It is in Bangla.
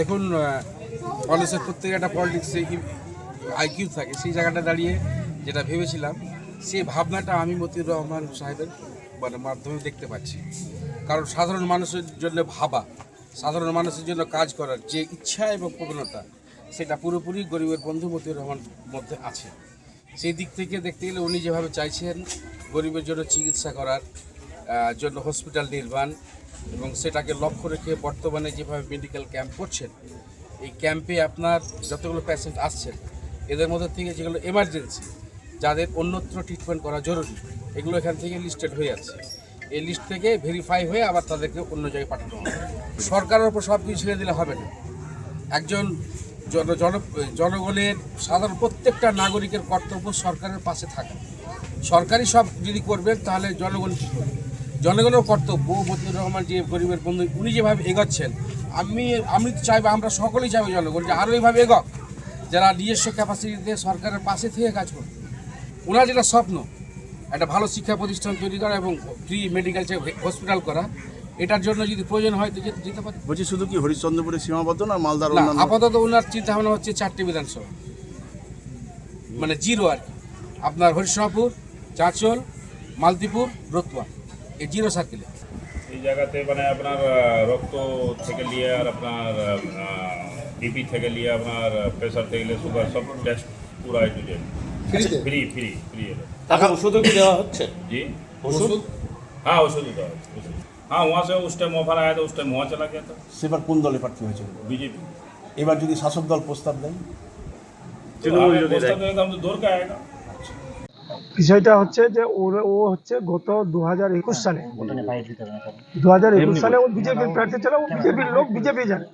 দেখুন মানুষের প্রত্যেক একটা পলিটিক্সে আইকিউ থাকে। সেই জায়গাটা দাঁড়িয়ে যেটা ভেবেছিলাম সেই ভাবনাটা আমি মতিউর রহমান সাহেবের মানে মাধ্যমে দেখতে পাচ্ছি। কারণ সাধারণ মানুষের জন্য ভাবা, সাধারণ মানুষের জন্য কাজ করার যে ইচ্ছা এবং প্রবণতা, সেটা পুরোপুরি গরিবের বন্ধু মতিউর রহমান মধ্যে আছে। সেই দিক থেকে দেখতে গেলে উনি যেভাবে চাইছেন গরিবের জন্য চিকিৎসা করার জন্য হসপিটাল নির্মাণ এবং সেটাকে লক্ষ্য রেখে বর্তমানে যেভাবে মেডিকেল ক্যাম্প করছেন, এই ক্যাম্পে আপনার যতগুলো প্যাশেন্ট আসছেন, এদের মধ্যে থেকে যেগুলো এমার্জেন্সি যাদের অন্যত্র ট্রিটমেন্ট করা জরুরি, এগুলো এখান থেকে লিস্টেড হয়ে যাচ্ছে এই লিস্ট থেকে ভেরিফাই হয়ে আবার তাদেরকে অন্য জায়গায় পাঠানো হবে। সরকারের ওপর সব কিছু ছেড়ে দিলে হবে না। একজন জন জন, জনগণের সাধারণ প্রত্যেকটা নাগরিকের কর্তব্য সরকারের পাশে থাকা। সরকারই সব যদি করবেন, তাহলে জনগণ কী করবে? জনগণের কর্তব্য মতিউর রহমান যে গরিবের বন্ধু উনি যেভাবে এগোচ্ছেন আমি আমি তো চাইব আমরা সকলেই চাইব জনগণ যে আরও এইভাবে এগোক। যারা নিজস্ব ক্যাপাসিটিতে সরকারের পাশে থেকে কাজ করবে ওনার যেটা স্বপ্ন একটা ভালো শিক্ষা প্রতিষ্ঠান তৈরি করা এবং ফ্রি মেডিকেল হসপিটাল করা এটার জন্য যদি প্রয়োজন হয় তো যেতে- পারে। বলছি শুধু কি হরিশ্চন্দ্রপুরে সীমাবদ্ধ না মালদার আপাতত ওনার চিন্তা ভাবনা হচ্ছে চারটি বিধানসভা। মানে জিরো আর কি। আপনার হরিশনাপুর চাঁচল মালদীপুর রতুয়া। এই জিরো সার্কেলে এই জায়গাতে মানে আপনার আহ, রক্ত থেকে নিয়ে আর আপনার বিপি থেকে নিয়ে আপনার প্রেশার থেকে নিয়ে সুগার সব টেস্ট পুরো A to Z free free free টাকা ওষুধও কি দেওয়া হচ্ছে जी ওষুধ हाँ औषध होता है औषध। हाँ वहाँ से उस टाइम ऑफर आया था उस टाइम वहाँ चला गया था সেবার কোন দলে প্রার্থী হয়েছিল बीजेपी এবার যদি শাসক দল প্রস্তাব দেয় हम तो दौड़ के आएगा বিষয়টা হচ্ছে যে ওর ও হচ্ছে গত দু হাজার একুশ সালে। দু হাজার একুশ সালে ও বিজেপির প্রার্থী ছিল ও বিজেপির লোক বিজেপি জানে।